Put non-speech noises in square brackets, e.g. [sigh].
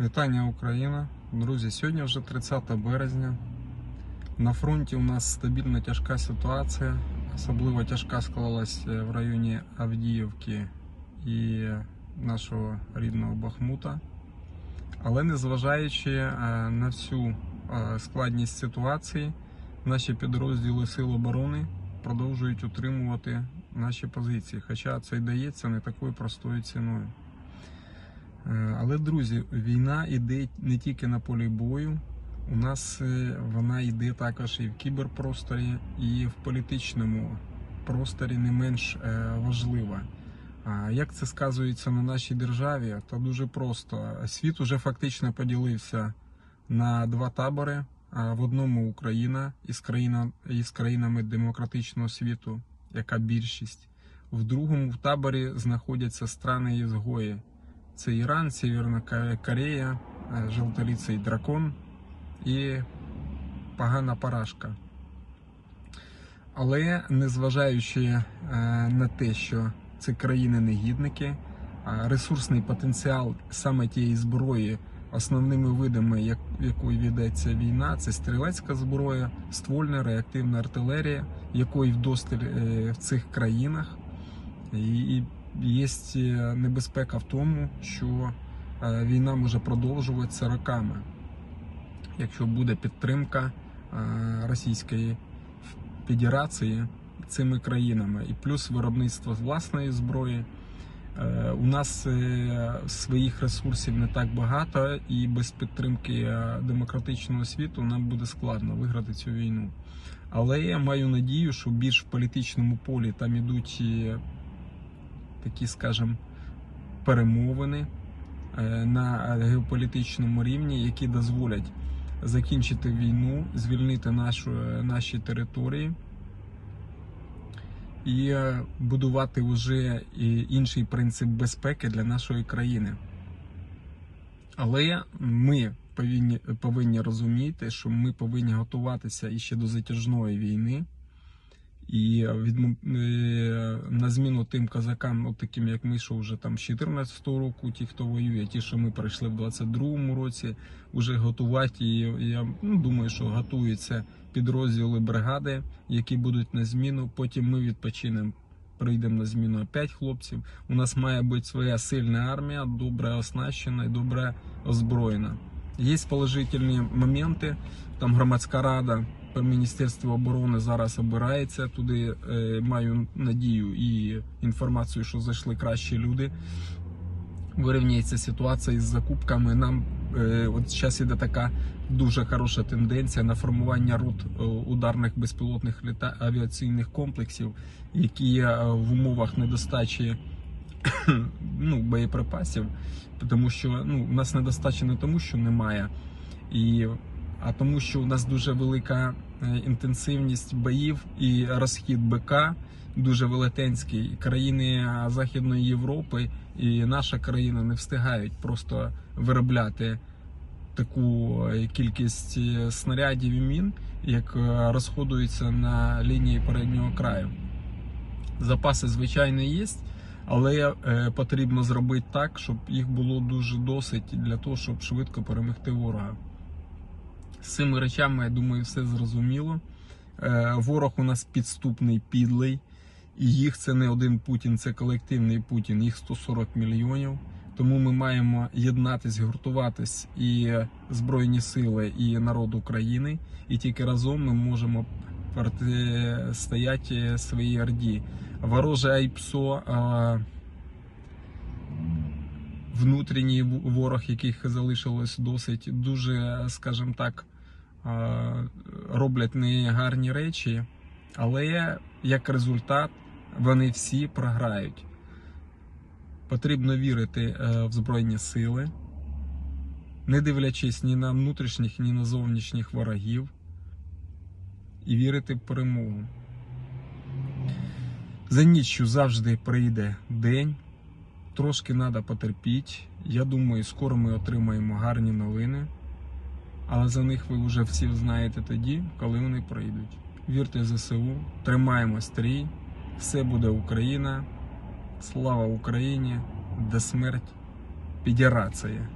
Вітання Україна. Друзі, сьогодні вже 30 березня. На фронті у нас стабільно тяжка ситуація. Особливо тяжка склалася в районі Авдіївки і нашого рідного Бахмута. Але незважаючи е, на всю е, складність ситуації, наші підрозділи Сил оборони продовжують утримувати наші позиції. Хоча це й дається не такою простою ціною. Е, Але, друзі, війна йде не тільки на полі бою. У нас е, вона йде також і в кіберпросторі, і в політичному просторі не менш е, важлива. Як це сказується на нашій державі? То дуже просто. Світ уже фактично поділився на два табори. В одному Україна із, країна, із країнами демократичного світу, яка більшість. В другому в таборі знаходяться страни ізгої. Це Іран, Северна Корея, е, жовтоліций дракон і погана парашка. Але незважаючи е, на те, що це країни-негідники, ресурсний потенціал саме тієї зброї, основними видами, як, якою ведеться війна, це стрілецька зброя, ствольна реактивна артилерія, якої вдосталь е, в цих країнах. І є е, небезпека в тому, що е, війна може продовжуватися роками, якщо буде підтримка е, Російської Федерації цими країнами, і плюс виробництво власної зброї. У нас своїх ресурсів не так багато, і без підтримки демократичного світу нам буде складно виграти цю війну. Але я маю надію, що більш в політичному полі там ідуть такі, скажімо, перемовини е, на геополітичному рівні, які дозволять закінчити війну, звільнити нашу, наші території і е, будувати вже інший принцип безпеки для нашої країни. Але ми повинні, повинні розуміти, що ми повинні готуватися іще до затяжної війни. І відмов... е, на зміну тим козакам, от таким як ми, що вже там з 14 року, ті, хто воює, ті, що ми пройшли в 22-му році, вже готувати. І я ну, думаю, що готуються підрозділи бригади, які будуть на зміну. Потім ми відпочинемо. Прийдемо на зміну опять хлопців. У нас має бути своя сильна армія, добре оснащена і добре озброєна. Є положительні моменти. Там громадська рада при Міністерстві оборони зараз обирається. Туди е, маю надію і інформацію, що зайшли кращі люди. Вирівняється ситуація із закупками. Нам е, от зараз іде така дуже хороша тенденція на формування рут е, ударних безпілотних літа... авіаційних комплексів, які е, в умовах недостачі [coughs] ну, боєприпасів, тому що ну, у нас недостача не тому, що немає, і, а тому, що у нас дуже велика е, інтенсивність боїв і розхід БК дуже велетенський. Країни е, Західної Європи і наша країна не встигають просто виробляти таку е, кількість снарядів і мін, як розходується на лінії переднього краю. Запаси, звичайно, є, але потрібно зробити так, щоб їх було дуже досить для того, щоб швидко перемогти ворога. З цими речами, я думаю, все зрозуміло. Е, ворог у нас підступний, підлий, і їх це не один Путін, це колективний Путін, їх 140 мільйонів. Тому ми маємо єднатись, гуртуватись і Збройні сили, і народ України. І тільки разом ми можемо протистояти своїй орді. Вороже Айпсо, внутрішній ворог, яких залишилось досить, дуже, скажімо так, а, роблять негарні речі, але як результат вони всі програють. Потрібно вірити е, в Збройні сили, не дивлячись ні на внутрішніх, ні на зовнішніх ворогів, і вірити в перемогу. За ніччю завжди прийде день, трошки треба потерпіти. Я думаю, скоро ми отримаємо гарні новини, але за них ви вже всі знаєте тоді, коли вони прийдуть. Вірте ЗСУ, тримаємо стрій, все буде Україна. Слава Україні, де смерть, підірація.